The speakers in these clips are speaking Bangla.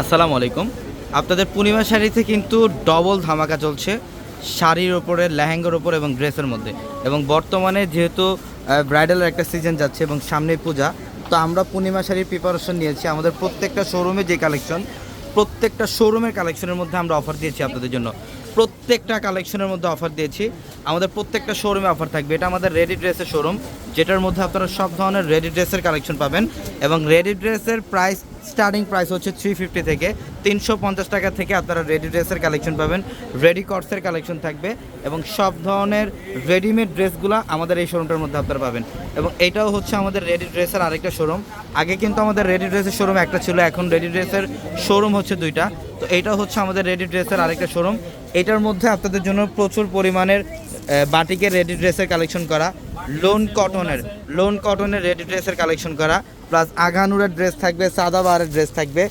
আসসালামু আলাইকুম। আপনাদের পূর্ণিমা শাড়িতে কিন্তু ডবল ধামাকা চলছে। শাড়ির ওপরে লেহেঙ্গার ওপর এবং ড্রেসের মধ্যে। এবং বর্তমানে যেহেতু ব্রাইডালের একটা সিজন যাচ্ছে এবং সামনে পূজা, তো আমরা পূর্ণিমা শাড়ির প্রিপারেশন নিয়েছি। আমাদের প্রত্যেকটা শোরুমে যে কালেকশন প্রত্যেকটা শোরুমের কালেকশনের মধ্যে আমরা অফার দিয়েছি আপনাদের জন্য। প্রত্যেকটা কালেকশনের মধ্যে অফার দিয়েছি। আমাদের প্রত্যেকটা শোরুমে অফার থাকবে। এটা আমাদের রেডি ড্রেসের শোরুম যেটার মধ্যে আপনারা সব ধরনের রেডি ড্রেসের কালেকশন পাবেন এবং রেডি ড্রেসের প্রাইস স্টার্টিং প্রাইস হচ্ছে থ্রি ফিফটি থেকে। তিনশো পঞ্চাশ টাকা থেকে আপনারা রেডি ড্রেসের কালেকশন পাবেন। রেডি কটসের কালেকশন থাকবে এবং সব ধরনের রেডিমেড ড্রেসগুলো আমাদের এই শোরুমটার মধ্যে আপনারা পাবেন। এবং এটাও হচ্ছে আমাদের রেডি ড্রেসের আরেকটা শোরুম আগে কিন্তু আমাদের রেডি ড্রেসের শোরুম একটা ছিল, এখন রেডি ড্রেসের শোরুম হচ্ছে দুইটা। তো এটা হচ্ছে আমাদের রেডি ড্রেসের আরেকটা শোরুম এটার মধ্যে আপনাদের জন্য প্রচুর পরিমাণের বাটিকের রেডি ড্রেসের কালেকশন করা, লোন কটনের লোন কটনের রেডি ড্রেসের কালেকশন করা, প্লাস আঘানুরের ড্রেস থাকবে সাদাবারের ড্রেস থাকবে,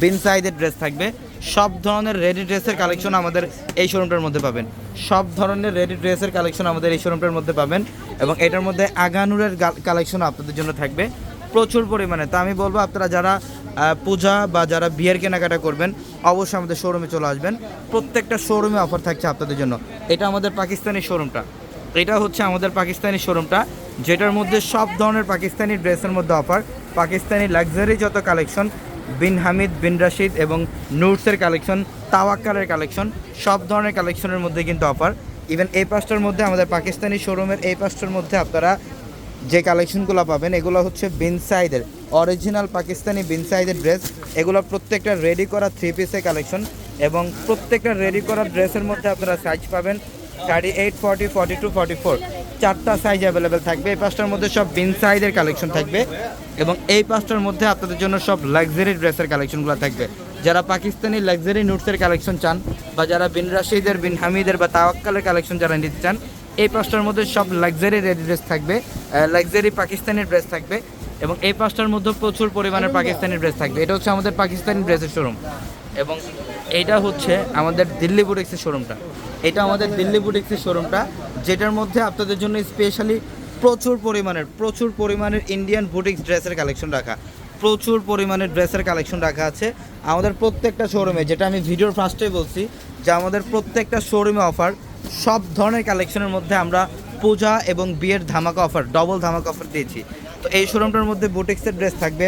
বিন সাইজের ড্রেস থাকবে, সব ধরনের রেডি ড্রেসের কালেকশন আমাদের এই শোরুমটার মধ্যে পাবেন। সব ধরনের রেডি ড্রেসের কালেকশন আমাদের এই শোরুমটার মধ্যে পাবেন এবং এটার মধ্যে আগানুরের কালেকশন আপনাদের জন্য থাকবে। প্রচুর পরিমাণে। তো আমি বলব আপনারা যারা পূজা বা যারা বিয়ের কেনাকাটা করবেন, অবশ্যই আমাদের শোরুমে চলে আসবেন। প্রত্যেকটা শোরুমে অফার থাকছে আপনাদের জন্য। এটা আমাদের পাকিস্তানি শোরুমটা এটা হচ্ছে আমাদের পাকিস্তানি শোরুমটা যেটার মধ্যে সব ধরনের পাকিস্তানি ড্রেসের মধ্যে অফার পাকিস্তানি লাক্সারি যত কালেকশন বিন হামিদ, বিন রাশিদ এবং নুটসের কালেকশন তাওয়াক্কালের কালেকশন সব ধরনের কালেকশনের মধ্যে কিন্তু অফার ইভেন এই পাঁচটার মধ্যে আমাদের পাকিস্তানি শোরুমের এই পাঁচটার মধ্যে আপনারা যে কালেকশনগুলো পাবেন, এগুলো হচ্ছে বিনসাইদের অরিজিনাল পাকিস্তানি বিনসাইদের ড্রেস এগুলো প্রত্যেকটা রেডি করা থ্রি পিসের কালেকশন এবং প্রত্যেকটা রেডি করা ড্রেসের মধ্যে আপনারা সাইজ পাবেন thirty eight forty forty two forty four চারটা সাইজ অ্যাভেলেবেল থাকবে, এই পাঁচটার মধ্যে সব বিনসাইদের কালেকশন থাকবে এবং এই পাঁচটার মধ্যে আপনাদের জন্য সব লাক্সারি ড্রেসের কালেকশনগুলো থাকবে। যারা পাকিস্তানি লাক্সারি নুটসের কালেকশন চান বা যারা বিন রাশিদের বিন হামিদের বা তাওয়াক্কালের কালেকশন যারা নিতে চান এই পাঁচটার মধ্যে সব লাক্সারি রেডি ড্রেস থাকবে লাক্সারি পাকিস্তানি ড্রেস থাকবে এবং এই পাঁচটার মধ্যে প্রচুর পরিমাণে পাকিস্তানি ড্রেস থাকবে। এটা হচ্ছে আমাদের পাকিস্তানি ড্রেসের শোরুম এবং এইটা হচ্ছে আমাদের দিল্লি বুটিক্সের শোরুমটা এটা আমাদের দিল্লি বুটিক্সের শোরুমটা যেটার মধ্যে আপনাদের জন্য স্পেশালি প্রচুর পরিমাণের প্রচুর পরিমাণের ইন্ডিয়ান বুটিক্স ড্রেসের কালেকশন রাখা প্রচুর পরিমাণে ড্রেসের কালেকশন রাখা আছে। আমাদের প্রত্যেকটা শোরুমে যেটা আমি ভিডিওর ফার্স্টেই বলছি যে আমাদের প্রত্যেকটা শোরুমে অফার সব ধরনের কালেকশনের মধ্যে আমরা পূজা এবং বিয়ের ধামাকা অফার ডবল ধামাকা অফার দিয়েছি। তো এই শোরুমটার মধ্যে বুটিক্সের ড্রেস থাকবে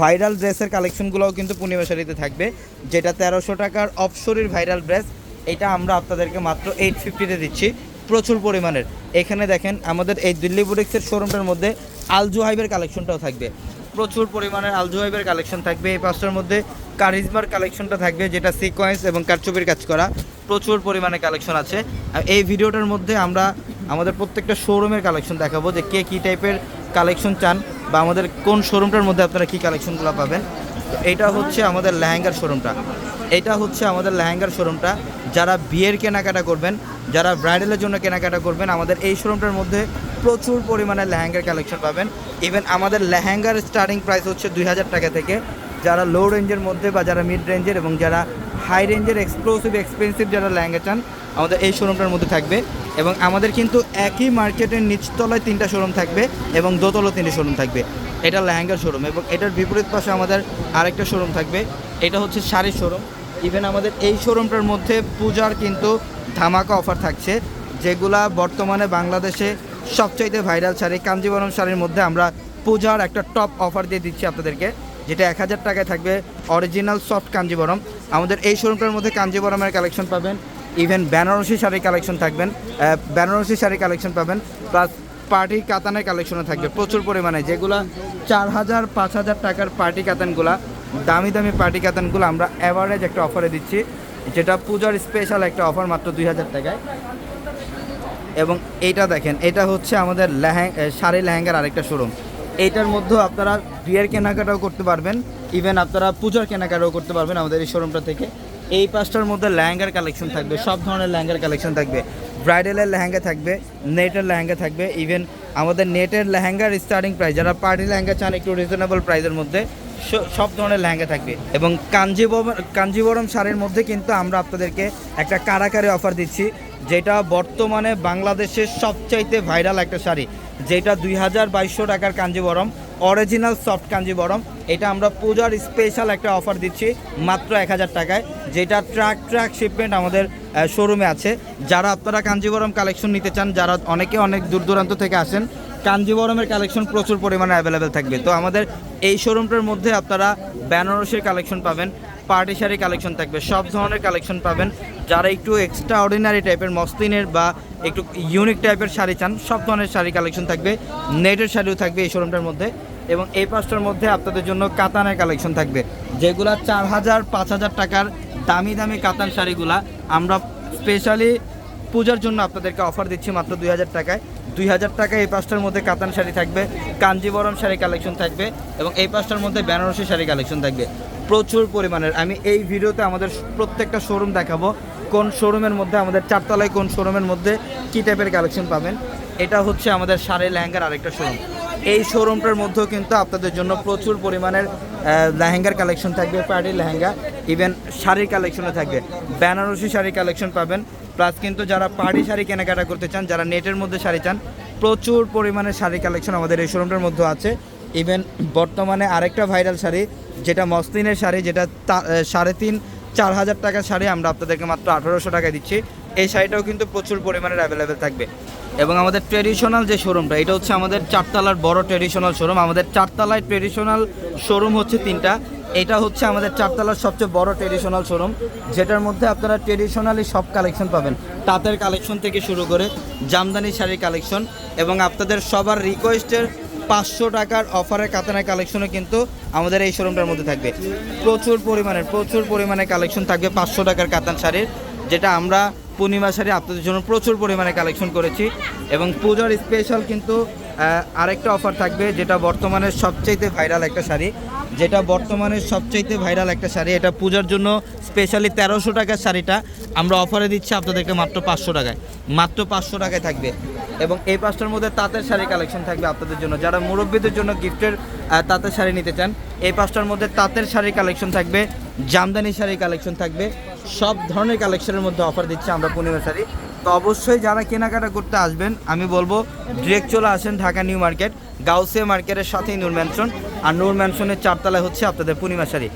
ভাইরাল ড্রেসের কালেকশনগুলোও কিন্তু পূর্ণিমা শাড়িতে থাকবে, যেটা তেরোশো টাকার অপসরির ভাইরাল ড্রেস এটা আমরা আপনাদেরকে মাত্র এইট ফিফটিতে দিচ্ছি, প্রচুর পরিমাণের। এখানে দেখেন, আমাদের এই দিল্লি বুটিক্সের শোরুমটার মধ্যে আলজুহাইবের কালেকশনটাও থাকবে। প্রচুর পরিমাণের আলজুহাইবের কালেকশন থাকবে, এই পাঁচটার মধ্যে কারিজমার কালেকশনটা থাকবে, যেটা সিকোয়েন্স এবং কারচুপির কাজ করা। প্রচুর পরিমাণে কালেকশন আছে। এই ভিডিওটার মধ্যে আমরা আমাদের প্রত্যেকটা শোরুমের কালেকশন দেখাবো যে কে কী টাইপের কালেকশন চান বা আমাদের কোন শোরুমটার মধ্যে আপনারা কী কালেকশনগুলো পাবেন। তো এইটা হচ্ছে আমাদের লেহেঙ্গার শোরুমটা এটা হচ্ছে আমাদের লেহেঙ্গার শোরুমটা যারা বিয়ের কেনাকাটা করবেন, যারা ব্রাইডালের জন্য কেনাকাটা করবেন, আমাদের এই শোরুমটার মধ্যে প্রচুর পরিমাণে লেহেঙ্গার কালেকশন পাবেন। ইভেন আমাদের লেহেঙ্গার স্টার্টিং প্রাইস হচ্ছে দুই হাজার টাকা থেকে। যারা লো রেঞ্জের মধ্যে বা যারা মিড রেঞ্জের এবং যারা হাই রেঞ্জের এক্সক্লুসিভ এক্সপেন্সিভ যারা লেহেঙ্গা চান, আমাদের এই শোরুমটার মধ্যে থাকবে। এবং আমাদের কিন্তু একই মার্কেটের নিচতলায় তিনটা শোরুম থাকবে এবং দোতলা তিনটে শোরুম থাকবে। এটা লেহেঙ্গার শোরুম এবং এটার বিপরীত পাশে আমাদের আরেকটা শোরুম থাকবে। এটা হচ্ছে শাড়ির শোরুম ইভেন আমাদের এই শোরুমটার মধ্যে পূজার কিন্তু ধামাকা অফার থাকছে, যেগুলা বর্তমানে বাংলাদেশে সবচাইতে ভাইরাল শাড়ি, কাঞ্জিবরম শাড়ির মধ্যে আমরা পূজার একটা টপ অফার দিয়ে দিচ্ছি আপনাদেরকে। যেটা এক হাজার টাকায় থাকবে অরিজিনাল সফট কাঞ্জিবরম। আমাদের এই শোরুমটার মধ্যে কাঞ্জিবরমের কালেকশন পাবেন ইভেন বেনারসি শাড়ির কালেকশন থাকবেন বেনারসি শাড়ির কালেকশন পাবেন প্লাস পার্টি কাতানের কালেকশনও থাকবে। প্রচুর পরিমাণে, যেগুলা চার হাজার, পাঁচ হাজার টাকার পার্টি কাতানগুলা, দামি দামি পার্টি কাতানগুলো আমরা অ্যাভারেজ একটা অফারে দিচ্ছি। যেটা পূজার স্পেশাল একটা অফার মাত্র দুই হাজার টাকায়। এবং এইটা দেখেন, এটা হচ্ছে আমাদের লেহেং শাড়ি লেহেঙ্গার আরেকটা শোরুম এইটার মধ্যেও আপনারা বিয়ের কেনাকাটাও করতে পারবেন। ইভেন আপনারা পূজার কেনাকাটাও করতে পারবেন আমাদের এই শোরুমটা থেকে। এই পাঁচটার মধ্যে লেহেঙ্গার কালেকশন থাকবে, সব ধরনের লেহেঙ্গার কালেকশন থাকবে। ব্রাইডালের লেহেঙ্গা থাকবে, নেটের লেহেঙ্গা থাকবে ইভেন আমাদের নেটের লেহেঙ্গার স্টার্টিং প্রাইস যারা পার্টি লেহেঙ্গা চান একটু রিজনেবল প্রাইসের মধ্যে সব ধরনের লেহেঙ্গা থাকবে। এবং কাঞ্জিবরম কাঞ্জিবরম শাড়ির মধ্যে কিন্তু আমরা আপনাদেরকে একটা কারাকারি অফার দিচ্ছি, যেটা বর্তমানে বাংলাদেশের সবচাইতে ভাইরাল একটা শাড়ি। যেটা দুই হাজার বাইশশো টাকার কাঞ্জিবরম অরিজিনাল সফট কাঞ্জিবরম এটা আমরা পূজার স্পেশাল একটা অফার দিচ্ছি, মাত্র এক হাজার টাকায়। যেটা ট্রাক ট্রাক শিপমেন্ট আমাদের শোরুমে আছে। যারা আপনারা কাঞ্জিবরম কালেকশন নিতে চান, যারা অনেকে অনেক দূর দূরান্ত থেকে আসেন কাঞ্জিবরমের কালেকশন প্রচুর পরিমাণে অ্যাভেলেবেল থাকবে। তো আমাদের এই শোরুমটার মধ্যে আপনারা বেনারসির কালেকশন পাবেন পার্টি শাড়ি কালেকশন থাকবে। সব ধরনের কালেকশন পাবেন। যারা একটু এক্সট্রা অর্ডিনারি টাইপের মসলিনের বা একটু ইউনিক টাইপের শাড়ি চান, সব ধরনের শাড়ি কালেকশন থাকবে। নেটের শাড়িও থাকবে এই শোরুমটার মধ্যে। এবং এই পাঁচটার মধ্যে আপনাদের জন্য কাতানের কালেকশন থাকবে। যেগুলা চার হাজার, পাঁচ হাজার টাকার দামি দামি কাতান শাড়িগুলা আমরা স্পেশালি পূজার জন্য আপনাদেরকে অফার দিচ্ছি মাত্র দুই হাজার টাকায়। দুই হাজার টাকায় এই পাঁচটার মধ্যে কাতান শাড়ি থাকবে, কাঞ্জিবরম শাড়ি কালেকশন থাকবে এবং এই পাঁচটার মধ্যে বেনারসি শাড়ি কালেকশন থাকবে। প্রচুর পরিমাণের। আমি এই ভিডিওতে আমাদের প্রত্যেকটা শোরুম দেখাবো, কোন শোরুমের মধ্যে, আমাদের চারতলায় কোন শোরুমের মধ্যে কী টাইপের কালেকশন পাবেন। এটা হচ্ছে আমাদের শাড়ি লেহেঙ্গার আরেকটা শোরুম এই শোরুমটার মধ্যেও কিন্তু আপনাদের জন্য প্রচুর পরিমাণের লেহেঙ্গার কালেকশন থাকবে পার্টি লেহেঙ্গা ইভেন শাড়ির কালেকশনও থাকবে। বেনারসি শাড়ি কালেকশন পাবেন প্লাস কিন্তু যারা পার্টি শাড়ি কেনাকাটা করতে চান, যারা নেটের মধ্যে শাড়ি চান, প্রচুর পরিমাণে শাড়ি কালেকশন আমাদের এই শোরুমটার মধ্যে আছে। ইভেন বর্তমানে আরেকটা ভাইরাল শাড়ি, যেটা মসলিনের শাড়ি, যেটা সাড়ে তিন, চার হাজার টাকার শাড়ি আমরা আপনাদেরকে মাত্র আঠারোশো টাকায় দিচ্ছি। এই শাড়িটাও কিন্তু প্রচুর পরিমাণের অ্যাভেলেবেল থাকবে। এবং আমাদের ট্রেডিশনাল যে শোরুমটা এটা হচ্ছে আমাদের চারতলার বড় ট্রেডিশনাল শোরুম আমাদের চারতলায় ট্রেডিশনাল শোরুম হচ্ছে তিনটা। এটা হচ্ছে আমাদের চারতলার সবচেয়ে বড় ট্রেডিশনাল শোরুম যেটার মধ্যে আপনারা ট্রেডিশনালি সব কালেকশন পাবেন। তাঁতের কালেকশন থেকে শুরু করে জামদানি শাড়ির কালেকশন এবং আপনাদের সবার রিকোয়েস্টের পাঁচশো টাকার অফারের কাতানের কালেকশনও কিন্তু আমাদের এই শোরুমটার মধ্যে থাকবে। প্রচুর পরিমাণে প্রচুর পরিমাণে কালেকশন থাকবে পাঁচশো টাকার কাতান শাড়ির, যেটা আমরা পূর্ণিমা শাড়ি আপনাদের জন্য প্রচুর পরিমাণে কালেকশন করেছি এবং পূজার স্পেশাল কিন্তু আরেকটা অফার থাকবে, যেটা বর্তমানে সবচাইতে ভাইরাল একটা শাড়ি। যেটা বর্তমানে সবচাইতে ভাইরাল একটা শাড়ি, এটা পূজার জন্য স্পেশালি তেরোশো টাকার শাড়িটা। আমরা অফারে দিচ্ছি আপনাদেরকে মাত্র পাঁচশো টাকায়। মাত্র পাঁচশো টাকায় থাকবে। এবং এই পাঁচটার মধ্যে তাঁতের শাড়ি কালেকশন থাকবে আপনাদের জন্য। যারা মুরব্বীদের জন্য গিফটের তাঁতের শাড়ি নিতে চান, এই পাঁচটার মধ্যে তাঁতের শাড়ির কালেকশন থাকবে। জামদানি শাড়ির কালেকশন থাকবে। সব ধরনের কালেকশনের মধ্যে অফার দিচ্ছি আমরা পূর্ণিমা শাড়ি। তো অবশ্যই যারা কেনাকাটা করতে আসবেন, আমি বলব ডিরেক্ট চলে আসেন ঢাকা নিউ মার্কেট, গাউসিয়া মার্কেটের সাথেই নূর ম্যানশন আর নূর ম্যানশনের চারতলায় হচ্ছে আপনাদের পূর্ণিমা শাড়ি।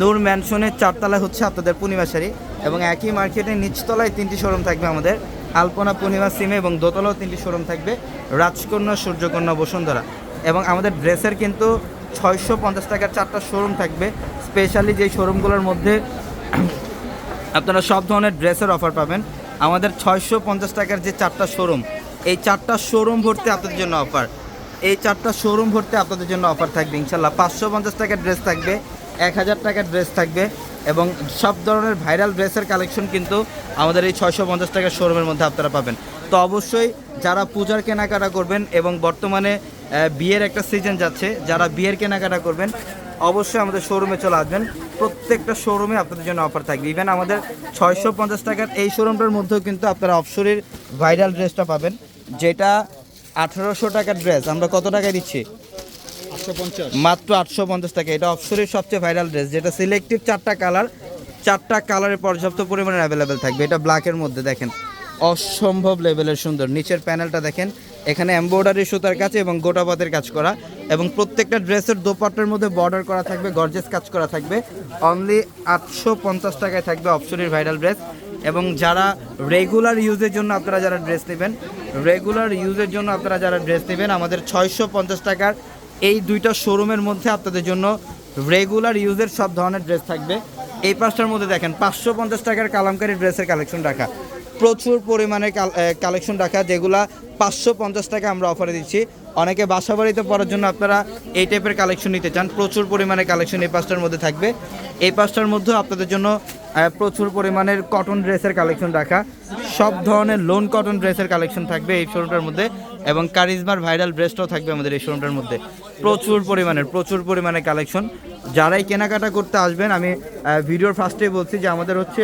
নূর ম্যানশনের চারতলায় হচ্ছে আপনাদের পূর্ণিমা শাড়ি এবং একই মার্কেটের নিচতলায় তিনটি শোরুম থাকবে আমাদের। আলপনা পূর্ণিমা সিমে এবং দোতলাও তিনটি শোরুম থাকবে, রাজকন্যা, সূর্যকন্যা, বসুন্ধরা। এবং আমাদের ড্রেসের কিন্তু ছয়শো পঞ্চাশ টাকার চারটা শোরুম থাকবে। স্পেশালি যে শোরুমগুলোর মধ্যে আপনারা সব ধরনের ড্রেসের অফার পাবেন। আমাদের ছয়শো পঞ্চাশ টাকার যে চারটা শোরুম, এই চারটা শোরুম ভর্তি আপনাদের জন্য অফার। এই চারটা শোরুম ভর্তি আপনাদের জন্য অফার থাকবে ইনশাল্লাহ। পাঁচশো পঞ্চাশ টাকার ড্রেস থাকবে, এক হাজার টাকার ড্রেস থাকবে এবং সব ধরনের ভাইরাল ড্রেসের কালেকশন কিন্তু আমাদের এই ছয়শো পঞ্চাশ টাকার শোরুমের মধ্যে আপনারা পাবেন। তো অবশ্যই যারা পূজার কেনাকাটা করবেন এবং বর্তমানে বিয়ের একটা সিজন যাচ্ছে, যারা বিয়ের কেনাকাটা করবেন অবশ্যই আমাদের শোরুমে চলে আসবেন। প্রত্যেকটা শোরুমে আপনাদের জন্য অফার থাকবে। ইভেন আমাদের ছয়শো পঞ্চাশ টাকার এই শোরুমটার মধ্যেও কিন্তু আপনারা অফশোরের ভাইরাল ড্রেসটা পাবেন যেটা আঠারোশো টাকার ড্রেস আমরা কত টাকায় দিচ্ছি? মাত্র আটশো পঞ্চাশ টাকা। এটা অফশোরের সবচেয়ে ভাইরাল ড্রেস যেটা সিলেক্টিভ চারটা কালার চারটা কালারে পর্যাপ্ত পরিমাণে অ্যাভেলেবেল থাকবে। এটা ব্ল্যাকের মধ্যে দেখেন অসম্ভব লেভেলের সুন্দর। নিচের প্যানেলটা দেখেন এখানে এমব্রয়ডারি সুতার কাজ এবং গোটাপাতের কাজ করা এবং প্রত্যেকটা ড্রেসের দোপাট্টার মধ্যে বর্ডার করা থাকবে গর্জেস কাজ করা থাকবে। অনলি আটশো পঞ্চাশ টাকায় থাকবে অপশনের ভাইরাল ড্রেস এবং যারা রেগুলার ইউজের জন্য আপনারা যারা ড্রেস নেবেন রেগুলার ইউজের জন্য আপনারা যারা ড্রেস নেবেন, আমাদের ছয়শো পঞ্চাশ টাকার এই দুইটা শোরুমের মধ্যে আপনাদের জন্য রেগুলার ইউজের সব ধরনের ড্রেস থাকবে। এই পাঁচটার মধ্যে দেখেন, পাঁচশো পঞ্চাশ টাকার কালামকারি ড্রেসের কালেকশন রাখা। প্রচুর পরিমাণে কালেকশন রাখা, যেগুলা পাঁচশো পঞ্চাশ টাকা আমরা অফারে দিচ্ছি। অনেকে বাসা বাড়িতে পড়ার জন্য আপনারা এই টাইপের কালেকশন নিতে চান। প্রচুর পরিমাণে কালেকশন এই পাঁচটার মধ্যে থাকবে। এই পাঁচটার মধ্যেও আপনাদের জন্য প্রচুর পরিমাণের কটন ড্রেসের কালেকশন রাখা। সব ধরনের লোন কটন ড্রেসের কালেকশন থাকবে এই শোরুমটার মধ্যে এবং কারিজমার ভাইরাল ড্রেসটাও থাকবে আমাদের এই শোরুমটার মধ্যে। প্রচুর পরিমাণের, প্রচুর পরিমাণে কালেকশন যারাই কেনাকাটা করতে আসবেন, আমি ভিডিওর ফার্স্টেই বলছি যে আমাদের হচ্ছে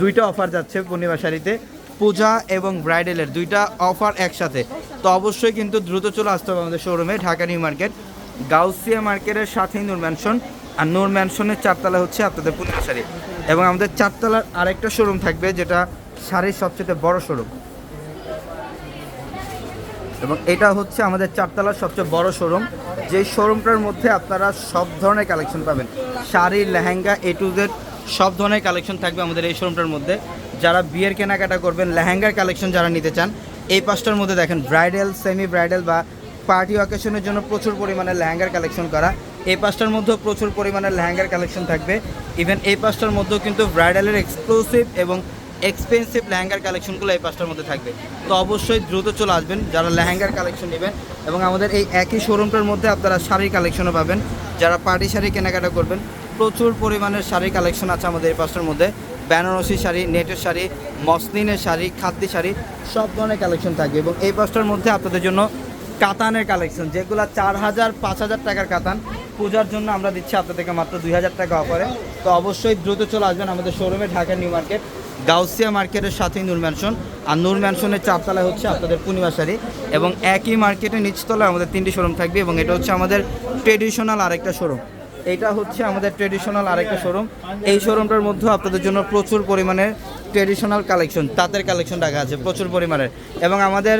দুইটা অফার যাচ্ছে পূর্ণিমা শাড়িতে, পূজা এবং ব্রাইডালের দুইটা অফার একসাথে। তো অবশ্যই কিন্তু দ্রুত চলে আসতে হবে আমাদের শোরুমে ঢাকা নিউ মার্কেট, গাউসিয়া মার্কেটের সাথেই নূর ম্যানশন আর নূর ম্যানশনের চারতলা হচ্ছে আপনাদের পূর্ণিমা শাড়ি। এবং আমাদের চারতলার আরেকটা শোরুম থাকবে, যেটা শাড়ির সবচেয়ে বড় শোরুম এবং এটা হচ্ছে আমাদের চারতলার সবচেয়ে বড় শোরুম যেই শোরুমটার মধ্যে আপনারা সব ধরনের কালেকশন পাবেন। Sari, lehenga A to Z সব ধরনের কালেকশন থাকবে আমাদের এই শোরুমটার মধ্যে। যারা বিয়ের কেনাকাটা করবেন, লেহেঙ্গার কালেকশন যারা নিতে চান, এই পাঁচটার মধ্যে দেখেন ব্রাইডাল সেমি ব্রাইডাল বা পার্টি অকেশনের জন্য প্রচুর পরিমাণে লেহেঙ্গার কালেকশন করা। এই পাঁচটার মধ্যেও প্রচুর পরিমাণে লেহেঙ্গার কালেকশন থাকবে। ইভেন এই পাঁচটার মধ্যেও কিন্তু ব্রাইডালের এক্সক্লুসিভ এবং এক্সপেন্সিভ লেহেঙ্গার কালেকশনগুলো এই পাঁচটার মধ্যে থাকবে। তো অবশ্যই দ্রুত চলে আসবেন, যারা লেহেঙ্গার কালেকশন নেবেন এবং আমাদের এই একই শোরুমটার মধ্যে আপনারা শাড়ির কালেকশনও পাবেন। যারা পার্টি শাড়ি কেনাকাটা করবেন, প্রচুর পরিমাণের শাড়ির কালেকশন আছে আমাদের এই পাঁচটার মধ্যে। বেনারসি শাড়ি, নেটের শাড়ি, মসলিনের শাড়ি, খাদ্যি শাড়ি, সব ধরনের কালেকশন থাকবে এবং এই পাঁচটার মধ্যে আপনাদের জন্য কাতানের কালেকশন যেগুলো চার হাজার, পাঁচ হাজার টাকার কাতান। পূজার জন্য আমরা দিচ্ছি আপনাদেরকে মাত্র দুই হাজার টাকা অফারে তো অবশ্যই দ্রুত চলে আসবেন আমাদের শোরুমে ঢাকা নিউ মার্কেট গাউসিয়া মার্কেটের সাথেই নূর ম্যানশন আর নূর ম্যানশনের চারতলায় হচ্ছে আপনাদের পূর্ণিমা শাড়ি এবং একই মার্কেটের নিচতলায় আমাদের তিনটি শোরুম থাকবে এবং এটা হচ্ছে আমাদের ট্রেডিশনাল আরেকটা শোরুম এটা হচ্ছে আমাদের ট্রেডিশনাল আরেকটা শোরুম এই শোরুমটার মধ্যেও আপনাদের জন্য প্রচুর পরিমাণে ট্রেডিশনাল কালেকশন তাঁতের কালেকশন রাখা আছে, প্রচুর পরিমাণের। এবং আমাদের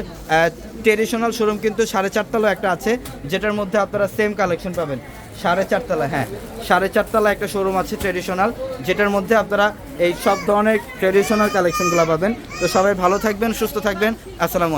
ট্রেডিশনাল শোরুম কিন্তু সাড়ে চারতলা একটা আছে, যেটার মধ্যে আপনারা সেম কালেকশন পাবেন। সাড়ে চারতলা হ্যাঁ সাড়ে চারতলা একটা শোরুম আছে ট্রেডিশনাল যেটার মধ্যে আপনারা এই সব ধরনের ট্রেডিশনাল কালেকশনগুলো পাবেন। তো সবাই ভালো থাকবেন, সুস্থ থাকবেন। আসসালামু